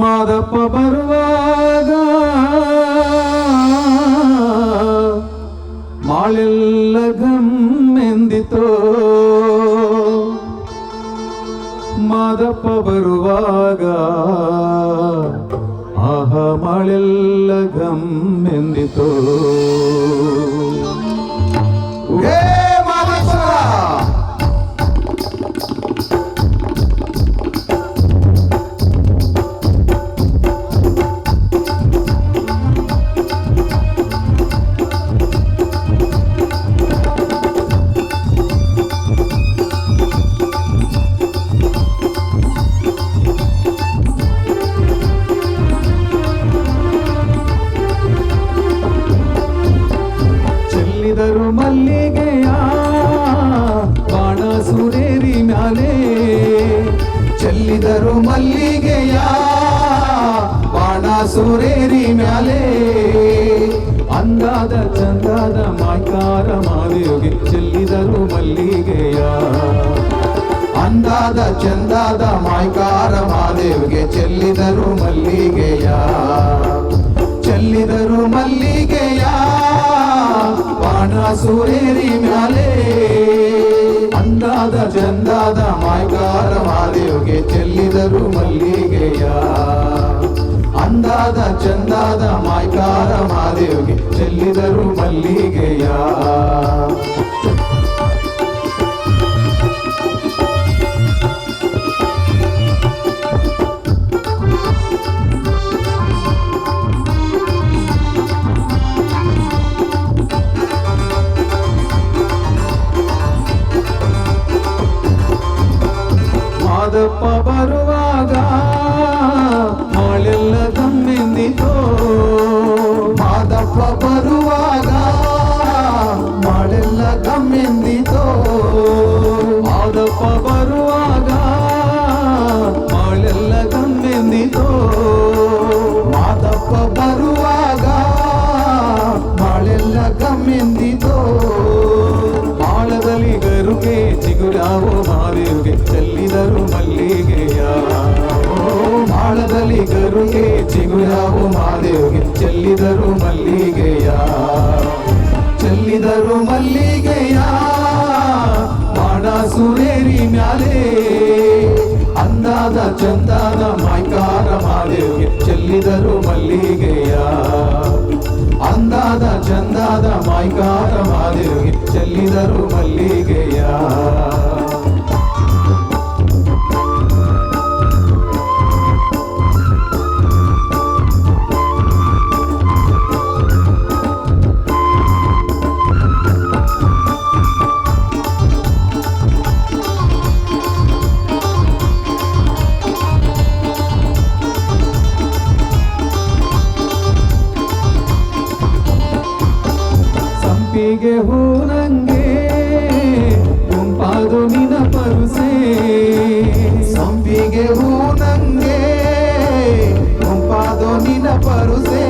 ಮಾದಪ್ಪ ಬರುವಾಗ ಮಾಳೆಲ್ಲ ಗಮ್ಮೆಂದಿತೋ ಮಾದಪ್ಪ ಬರುವಾಗ ಆಹ ಮಾಳೆಲ್ಲ ಗಮ್ಮೆಂದಿತೋ ಮಲ್ಲಿಗೆಯ ಬಾಣ ಸೂರೇರಿ ಮ್ಯಾಲೆ ಅಂದಾದ ಚಂದಾದ ಮಾಯ್ಕಾರ ಮಾದೇವಿಗೆ ಚೆಲ್ಲಿದರು ಮಲ್ಲಿಗೆಯ. ಅಂದಾದ ಚಂದಾದ ಮಾಯ್ಕಾರ ಮಾದೇವಿಗೆ ಚೆಲ್ಲಿದರು ಮಲ್ಲಿಗೆಯ. ಚೆಲ್ಲಿದರು ಮಲ್ಲಿಗೆಯ ಬಾಣ ಸೂರೇರಿ ಮ್ಯಾಲೆ ಅಂದಾದ ಚಂದಾದ ಮಾಯ್ಕಾರ ಮಾದೇವಿಗೆ ಚೆಲ್ಲಿದರು ಮಲ್ಲಿಗೆಯ. ಅಂದಾದ ಚಂದಾದ ಮಾಯ್ಕಾರ ಮಾದೇವಿಗೆ ಚೆಲ್ಲಿದರು ಮಲ್ಲಿಗೆಯ. ಬರುವಾಗ ಮಾಳೆಲ್ಲ ಗಮ್ಮೆಂದಿತೋ ಚಿಗುರಾವು ಮಾದೇವಿಗೆ ಚೆಲ್ಲಿದರು ಮಲ್ಲಿಗೆಯ. ಚೆಲ್ಲಿದರು ಮಲ್ಲಿಗೆಯ. ಮಾಡ ಸುರೇರಿ ಮ್ಯಾಲೆ. ಅಂದಾದ ಚಂದಾದ ಮಾಯ್ಕಾರ ಮಾದೇವಿಗೆ ಚೆಲ್ಲಿದರು ಮಲ್ಲಿಗೆಯ. ಅಂದಾದ ಚಂದಾದ ಮಾಯ್ಕಾರ ಮಾದೇವಿಗೆ ಚೆಲ್ಲಿದರು ಮಲ್ಲಿಗೆಯ. ಸಂಪಿಗೆ ಹೂ ನಂಗೆ ಗುಂಪಾದು ನಿನ ಪರುಸೆ. ಸಂಪಿಗೆ ಹೂ ನಂಗೆ ಗುಂಪಾದು ನಿನ ಪರುಸೆ.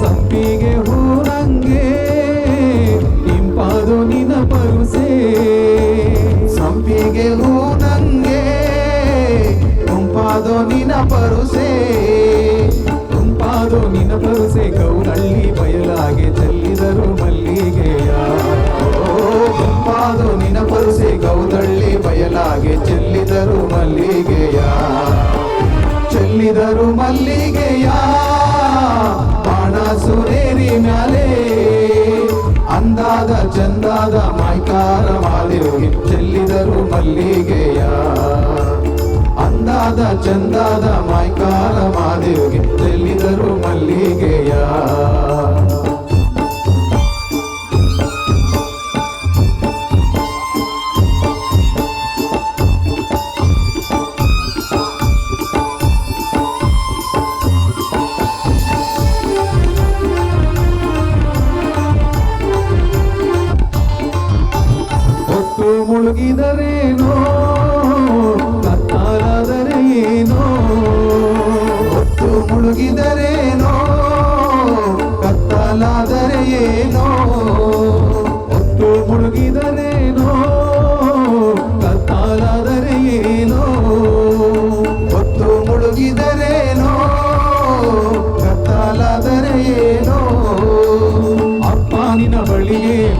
ಸಂಪಿಗೆ ಹೂ ನಂಗೆ ಇಂಪಾದು ನಿನ ಪರುಸೆ. ಸಂಪಿಗೆ ಹೂ ನಂಗೆ ಗುಂಪಾದು ನಿನ ಪರುಸೆ. ಗುಂಪಾದು ನಿನ್ನ ಭರಸೆ ಗೌರಳ್ಳಿ ಬಯಲಾಗೆ ಚೆಲ್ಲಿದರು ಮಲ್ಲಿಗೆಯ. ಓ ನಿನ್ನ ಭರಸೆ ಕೌದಳ್ಳಿ ಬಯಲಾಗೆ ಚೆಲ್ಲಿದರು ಮಲ್ಲಿಗೆಯ. ಚೆಲ್ಲಿದರು ಮಲ್ಲಿಗೆಯ. ಬಾಣ ಸುರೇರಿ ಮ್ಯಾಲೆ ಅಂದಾದ ಚಂದಾದ ಮಾಯ್ಕಾರ ಮಾದೇವಿಗೆ ಚೆಲ್ಲಿದರು ಮಲ್ಲಿಗೆಯ. ಅಂದಾದ ಚಂದಾದ ಮೈಕಾಲ ಮಾದೇವಿಗೆ. ತೆಲ್ಲಿದರು ಮಲ್ಲಿಗೆಯ.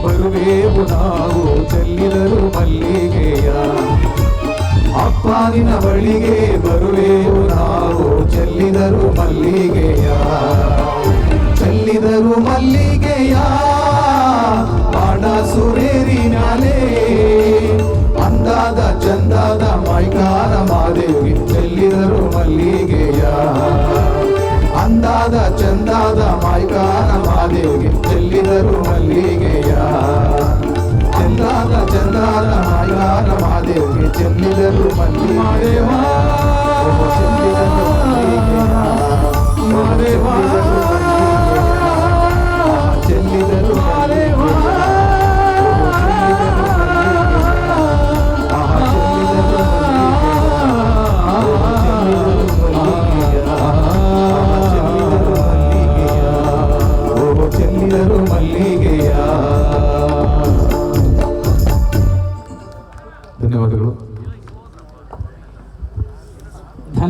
ಬರುವೆವು ನಾವು ಚೆಲ್ಲಿದರು ಮಲ್ಲಿಗೆಯ. ಅಪ್ಪ ನಿನ್ನ ಬಳಿಗೆ ಬರುವೆವು ನಾವು ಚೆಲ್ಲಿದರು ಮಲ್ಲಿಗೆಯ. ಚೆಲ್ಲಿದರು ಮಲ್ಲಿಗೆಯ ಬಾಣ ಸುರೇರಿ ಅಂದಾದ ಚಂದಾದ ಮೈಕಾರ ಮಾದೇವಿ ಚೆಲ್ಲಿದರು ಮಲ್ಲಿಗೆಯ. ಅಂದಾದ ಚಂದಾದ ಮೈಕಾರ ಮಾದೇವಿಗೆ ಚೆಲ್ಲಿದರು ಮಲ್ಲಿಗೆಯ. ಚಂದಾದ ಚಂದಾದ ಮೈಕಾರ ಮಾದೇವಿಗೆ ಚೆಲ್ಲಿದರು ಮಲ್ಲಿಗೆಯ.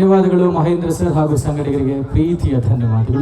ಧನ್ಯವಾದಗಳು. ಮಹೇಂದ್ರ ಸರ್ ಹಾಗೂ ಸಂಘಟಕರಿಗೆ ಪ್ರೀತಿಯ ಧನ್ಯವಾದಗಳು.